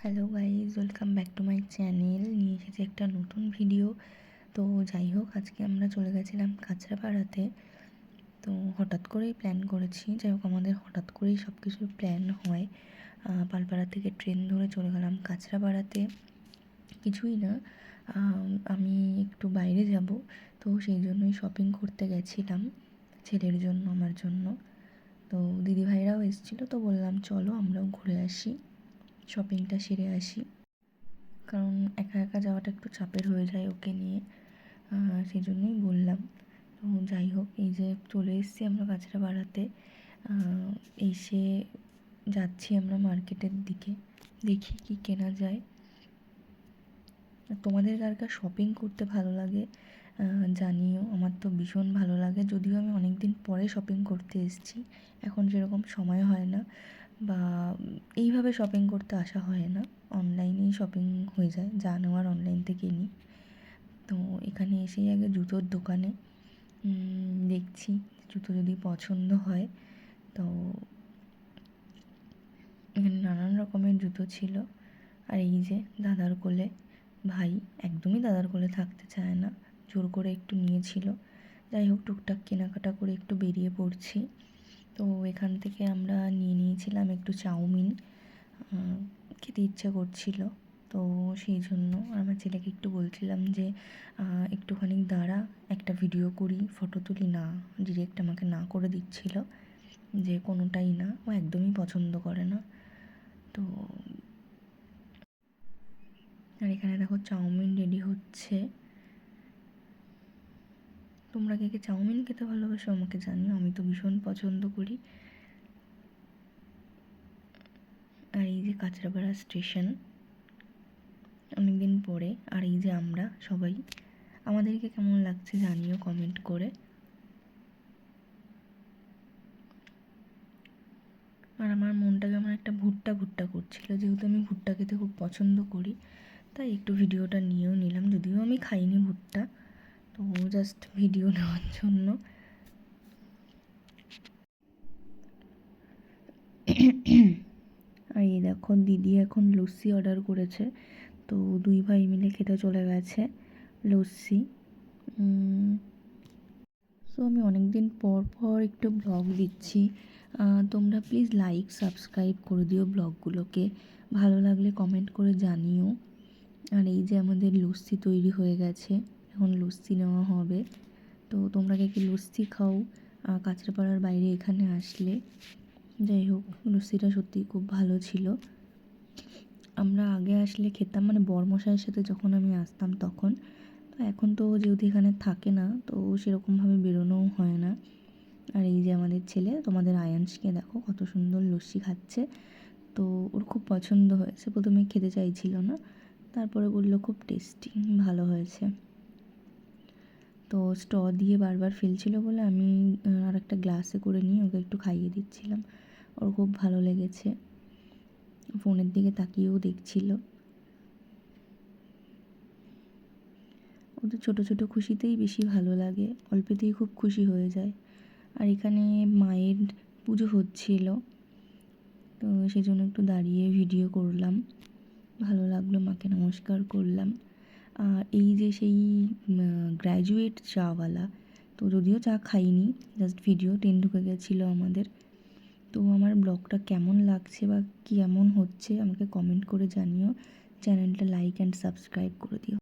Hello guys welcome back to my channel নিয়ে এসেছি একটা নতুন ভিডিও তো যাই হোক, আজকে আমরা চলে গেছিলাম কাঁচরাপাড়াতে। তো হঠাৎ করেই প্ল্যান করেছি, যাই হোক আমাদের হঠাৎ করেই সব কিছুর প্ল্যান হয় পালপাড়া থেকে ট্রেন ধরে চলে গেলাম কাঁচরাপাড়াতে। কিছুই না আমি একটু বাইরে যাব। তো সেই জন্যই শপিং করতে গেছিলাম ছেলের জন্য, আমার জন্য। তো দিদিভাইরাও এসেছিল, তো বললাম, চলো আমরাও ঘুরে আসি। শপিংটা সেরে আসি। কারণ একা একা যাওয়াটা একটু চাপের হয়ে যায় ওকে নিয়ে। সেই জন্যই বললাম। তো যাই হোক, এই যে চলে এসেছি আমরা কাছড়া বাড়াতে এসে যাচ্ছি আমরা মার্কেটের দিকে। দেখি কি কেনা যায়। তোমাদের কার কার শপিং করতে ভালো লাগে? জানিও, আমার তো ভীষণ ভালো লাগে। যদিও আমি অনেক দিন পরে শপিং করতে এসেছি। এখন সেরকম সময় হয় না। বা এইভাবে শপিং করতে আসা হয় না। অনলাইনেই শপিং হয়ে যায়, যা নেওয়ার অনলাইন থেকে নিই। তো এখানে এসেই আগে জুতোর দোকানে দেখছি জুতো যদি পছন্দ হয়। তো এখানে নানান রকমের জুতো ছিল। আর এই যে দাদার কোলে, ভাই একদমই দাদার কোলে থাকতে চায় না। জোর করে একটু নিয়েছিল। যাই হোক, টুকটাক কেনাকাটা করে একটু বেরিয়ে পড়ছি। তো এখান থেকে আমরা নিয়ে নিয়েছিলাম একটু চাউমিন খেতে ইচ্ছা করছিল। তো সেই জন্য আমার ছেলেকে একটু বলছিলাম যে একটুখানি দাঁড়া, একটা ভিডিও করি ফটো তুলি। না ডিরেক্ট আমাকে না করে দিচ্ছিল। যে কোনোটাই না, ও একদমই পছন্দ করে না। তো আর এখানে দেখো চাউমিন রেডি হচ্ছে। তোমরা কে কে চাউমিন খেতে ভালোবাসো আমাকে জানিও, আমি তো ভীষণ পছন্দ করি। আর এই যে কাঁচরাপাড়া স্টেশন, অনেকদিন পরে, আর এই যে আমরা সবাই, আমাদেরকে কেমন লাগছে জানিও কমেন্ট করে। আর আমার মনটা কেমন একটা ভুট্টা ভুট্টা করছিল, যেহেতু আমি ভুট্টা খেতে খুব পছন্দ করি, তাই একটু ভিডিওটা নিয়েও নিলাম, যদিও আমি খাইনি ভুট্টা। তো জাস্ট ভিডিও নেওয়ার জন্য। আর এই দেখো, দিদি এখন লস্যি অর্ডার করেছে। তো দুই ভাই মিলে খেতে চলে গেছে লস্যি। সো আমি অনেক দিন পর পর একটু ব্লগ দিচ্ছি। তোমরা প্লিজ লাইক সাবস্ক্রাইব করে দিও ব্লগগুলোকে ভালো লাগলে কমেন্ট করে জানিও। আর এই যে আমাদের লস্যি তৈরি হয়ে গেছে। এখন লস্যি নেওয়া হবে। তো তোমরা কে কি লস্যি খাও কাঁচরাপাড়ার বাইরে এখানে আসলে। যাই হোক, লস্যিটা সত্যিই খুব ভালো ছিল। আমরা আগে আসলে খেতাম মানে বরমশাইয়ের সাথে যখন আমি আসতাম তখন। তো এখন তো যেহেতু এখানে থাকে না, তো সেরকমভাবে বেরোনোও হয় না। আর এই যে আমাদের ছেলে, তোমাদের আয়াংশকে দেখো কত সুন্দর লস্যি খাচ্ছে। তো ওর খুব পছন্দ হয়েছে, প্রথমে খেতে চাইছিল না, তারপরে বলল খুব টেস্টি, ভালো হয়েছে। তো স্ট দিয়ে বারবার ফেলছিল বলে আমি আর একটা গ্লাসে করে নিয়ে ওকে একটু খাইয়ে দিচ্ছিলাম। ওর খুব ভালো লেগেছে। ফোনের দিকে তাকিয়েও দেখছিল। ওদের ছোটো ছোটো খুশিতেই বেশি ভালো লাগে। অল্পেতেই খুব খুশি হয়ে যায়। আর এখানে মায়ের পুজো হচ্ছিল। তো সেই জন্য একটু দাঁড়িয়ে ভিডিও করলাম। ভালো লাগল মাকে নমস্কার করলাম। এই যে সেই গ্র্যাজুয়েট চাওয়ালা তো যদিও চা খাইনি জাস্ট ভিডিও ট্রেন ঢুকে গেছিল আমাদের, তো আমার ব্লগটা কেমন লাগছে বা কেমন হচ্ছে আমাকে কমেন্ট করে জানিও চ্যানেলটা লাইক অ্যান্ড সাবস্ক্রাইব করে দিও।